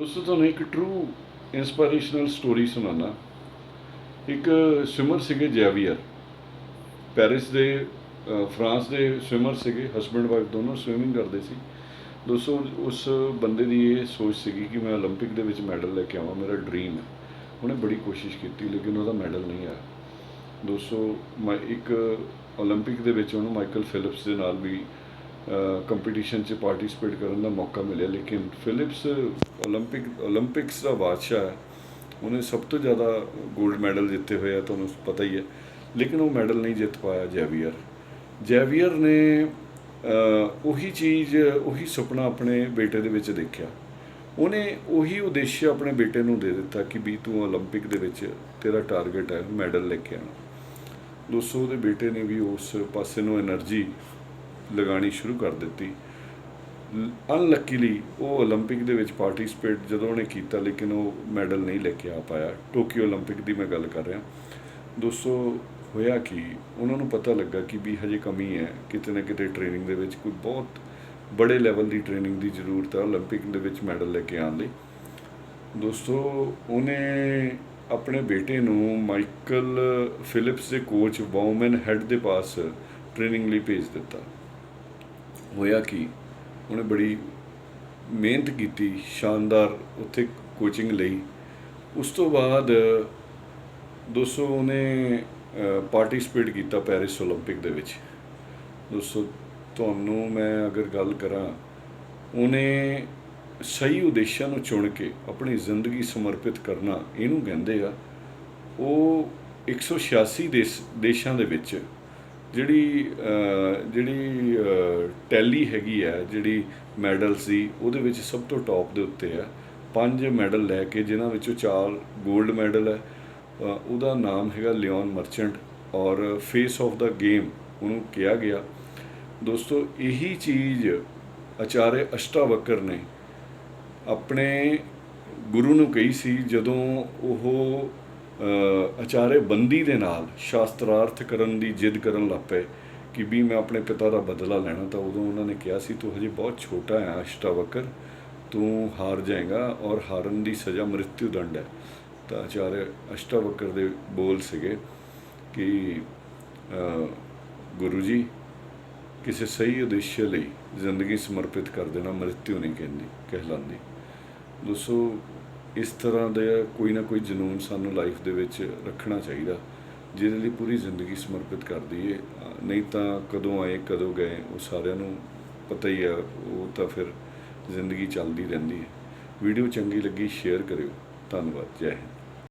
ਦੋਸਤੋ ਤੁਹਾਨੂੰ ਇੱਕ ਟਰੂ ਇਨਸਪੀਰੇਸ਼ਨਲ ਸਟੋਰੀ ਸੁਣਾਉਣਾ ਇੱਕ ਸਵਿਮਰ ਸੀਗੇ ਜੈਵੀਅਰ ਪੈਰਿਸ ਦੇ ਅ, ਫਰਾਂਸ ਦੇ ਸਵਿਮਰ ਸੀਗੇ ਹਸਬੰਡ ਵਾਈਫ ਦੋਨੋਂ ਸਵਿਮਿੰਗ ਕਰਦੇ ਸੀ ਦੋਸਤੋ ਉਸ ਬੰਦੇ ਦੀ ਇਹ ਸੋਚ ਸੀਗੀ ਕਿ ਮੈਂ 올림픽 ਦੇ ਵਿੱਚ ਮੈਡਲ ਲੈ ਕੇ ਆਵਾਂ ਮੇਰਾ ਡ੍ਰੀਮ ਹੈ ਉਹਨੇ ਬੜੀ ਕੋਸ਼ਿਸ਼ ਕੀਤੀ ਲੇਕਿਨ ਉਹਦਾ ਮੈਡਲ ਨਹੀਂ ਆਇਆ ਦੋਸਤੋ ਮੈਂ ਇੱਕ 올림픽 ਦੇ ਵਿੱਚ ਉਹਨੂੰ ਮਾਈਕਲ ਫਿਲਿਪਸ ਦੇ ਨਾਲ ਵੀ ਕੰਪੀਟੀਸ਼ਨ 'ਚ ਪਾਰਟਿਸਿਪੇਟ ਕਰਨ ਦਾ ਮੌਕਾ ਮਿਲਿਆ, ਲੇਕਿਨ ਫਿਲਿਪਸ 올림픽 올림픽ਸ ਦਾ ਬਾਦਸ਼ਾਹ ਹੈ। ਉਹਨੇ ਸਭ ਤੋਂ ਜ਼ਿਆਦਾ 골ਡ ਮੈਡਲ ਜਿੱਤੇ ਹੋਏ ਆ, ਤੁਹਾਨੂੰ ਪਤਾ ਹੀ ਹੈ। ਲੇਕਿਨ ਉਹ ਮੈਡਲ ਨਹੀਂ ਜਿੱਤ ਪਾਇਆ ਜੈਵੀਅਰ ਜੈਵੀਅਰ ਨੇ ਉਹੀ ਚੀਜ਼, ਉਹੀ ਸੁਪਨਾ ਆਪਣੇ ਬੇਟੇ ਦੇ ਵਿੱਚ ਦੇਖਿਆ। ਉਹਨੇ ਉਹੀ ਉਦੇਸ਼ ਆਪਣੇ ਬੇਟੇ ਨੂੰ ਦੇ ਦਿੱਤਾ ਕਿ ਵੀ ਤੂੰ 올림픽 ਦੇ ਵਿੱਚ ਤੇਰਾ ਟਾਰਗੇਟ ਹੈ ਮੈਡਲ ਲੈ ਕੇ ਆਣਾ ਦੋਸਤੋ, ਉਹਦੇ ਬੇਟੇ ਨੇ ਵੀ ਉਸ ਪਾਸੇ ਨੂੰ એનર્ਜੀ ਲਗਾਣੀ ਸ਼ੁਰੂ ਕਰ ਦਿੱਤੀ ਅਨਲੱਕੀਲੀ ਉਹ 올림픽 ਦੇ ਵਿੱਚ ਪਾਰਟਿਸਿਪੇਟ ਜਦੋਂ ਉਹਨੇ ਕੀਤਾ ਲੇਕਿਨ ਉਹ ਮੈਡਲ ਨਹੀਂ ਲੈ ਕੇ ਆ ਪਾਇਆ ਟੋਕੀਓ 올림픽 ਦੀ ਮੈਂ ਗੱਲ ਕਰ ਰਿਹਾ ਦੋਸਤੋ ਹੋਇਆ ਕਿ ਉਹਨਾਂ ਨੂੰ ਪਤਾ ਲੱਗਾ ਕਿ ਵੀ ਹਜੇ ਕਮੀ ਹੈ ਕਿਤੇ ਨਾ ਕਿਤੇ ਟ੍ਰੇਨਿੰਗ ਦੇ ਵਿੱਚ ਕੋਈ ਬਹੁਤ ਬੜੇ ਲੈਵਲ ਦੀ ਟ੍ਰੇਨਿੰਗ ਦੀ ਜ਼ਰੂਰਤ ਹੈ 올림픽 ਦੇ ਵਿੱਚ ਮੈਡਲ ਲੈ ਕੇ ਆਉਣ ਲਈ ਦੋਸਤੋ ਉਹਨੇ ਆਪਣੇ ਬੇਟੇ ਨੂੰ ਮਾਈਕਲ ਫਿਲਿਪਸ ਦੇ ਕੋਚ ਬਾਉਮਨ ਹੈਡ ਦੇ ਪਾਸ ਟ੍ਰੇਨਿੰਗ ਲਈ ਭੇਜ ਦਿੱਤਾ ਹੋਇਆ ਕਿ ਉਹਨੇ ਬੜੀ ਮਿਹਨਤ ਕੀਤੀ ਸ਼ਾਨਦਾਰ ਉੱਥੇ ਕੋਚਿੰਗ ਲਈ ਉਸ ਤੋਂ ਬਾਅਦ ਦੋਸਤੋ ਉਹਨੇ ਪਾਰਟਿਸਿਪੇਟ ਕੀਤਾ ਪੈਰਿਸ 올림픽 ਦੇ ਵਿੱਚ ਦੋਸਤੋ ਤੁਹਾਨੂੰ ਮੈਂ ਅਗਰ ਗੱਲ ਕਰਾਂ ਉਹਨੇ ਸਹੀ ਉਦੇਸ਼ਾਂ ਨੂੰ ਚੁਣ ਕੇ ਆਪਣੀ ਜ਼ਿੰਦਗੀ ਸਮਰਪਿਤ ਕਰਨਾ ਇਹਨੂੰ ਕਹਿੰਦੇ ਆ ਉਹ 186 ਦੇਸ਼ ਦੇਸ਼ਾਂ ਦੇ ਵਿੱਚ ਜਿਹੜੀ ਜਿਹੜੀ ਟੈਲੀ ਹੈਗੀ ਹੈ ਜਿਹੜੀ ਮੈਡਲ ਸੀ, ਉਹਦੇ ਵਿੱਚ ਸਭ ਤੋਂ ਟੌਪ ਦੇ ਉੱਤੇ ਹੈ ਪੰਜ ਮੈਡਲ ਲੈ ਕੇ, ਜਿਨ੍ਹਾਂ ਵਿੱਚੋਂ ਚਾਰ 골ਡ ਮੈਡਲ ਹੈ ਉਹਦਾ ਨਾਮ ਹੈਗਾ ਲਿਓਨ ਮਰਚੈਂਟ ਔਰ ਫੇਸ ਆਫ ਦਾ ਗੇਮ ਉਹਨੂੰ ਕਿਹਾ ਗਿਆ। ਦੋਸਤੋ, ਇਹੀ ਚੀਜ਼ ਅਚਾਰੇ ਅਸ਼ਟਾਵਕਰ ਨੇ ਆਪਣੇ ਗੁਰੂ ਨੂੰ ਕਹੀ ਸੀ, ਜਦੋਂ ਉਹ ਅਚਾਰੇ ਬੰਦੀ ਦੇ ਨਾਲ ਸ਼ਾਸਤਰਾਰਥ ਕਰਨ ਦੀ ਜਿੱਦ ਕਰਨ ਲੱਪੇ ਕਿ ਵੀ ਮੈਂ ਆਪਣੇ ਪਿਤਾ ਦਾ ਬਦਲਾ ਲੈਣਾ, ਤਾਂ ਉਦੋਂ ਉਹਨਾਂ ਨੇ ਕਿਹਾ ਸੀ, ਤੂੰ ਹਜੇ ਬਹੁਤ ਛੋਟਾ ਹੈ, ਅਸ਼ਟਾਵਕਰ, ਤੂੰ ਹਾਰ ਜਾਏਗਾ ਔਰ ਹਾਰਨ ਦੀ ਸਜ਼ਾ ਮ੍ਰਿਤਿਊ ਦੰਡ ਹੈ। ਤਾਂ ਅਚਾਰੇ ਅਸ਼ਟਾਵਕਰ ਦੇ ਬੋਲ ਸੀਗੇ ਕਿ ਗੁਰੂ ਜੀ ਕਿਸੇ ਸਹੀ ਉਦੇਸ਼ ਲਈ ਜ਼ਿੰਦਗੀ ਸਮਰਪਿਤ ਕਰ ਦੇਣਾ ਮ੍ਰਿਤਿਉ ਨਹੀਂ ਕਹਿੰਦੀ, ਕਹਿਲਾਂਦੀ। ਦੋਸਤੋ ਇਸ ਤਰ੍ਹਾਂ ਦਾ ਕੋਈ ਨਾ ਕੋਈ ਜਨੂਨ ਸਾਨੂੰ ਲਾਈਫ ਦੇ ਵਿੱਚ ਰੱਖਣਾ ਚਾਹੀਦਾ। ਜਿਹਦੇ ਲਈ ਪੂਰੀ ਜ਼ਿੰਦਗੀ ਸਮਰਪਿਤ ਕਰ ਦਈਏ ਨਹੀਂ ਤਾਂ ਕਦੋਂ ਆਏ, ਕਦੋਂ ਗਏ, ਉਹ ਸਾਰਿਆਂ ਨੂੰ ਪਤਾ ਹੀ ਆ, ਉਹ ਤਾਂ ਫਿਰ ਜ਼ਿੰਦਗੀ ਚੱਲਦੀ ਰਹਿੰਦੀ ਹੈ ਵੀਡੀਓ ਚੰਗੀ ਲੱਗੀ ਸ਼ੇਅਰ ਕਰਿਓ। ਧੰਨਵਾਦ। ਜੈ ਹਿੰਦ।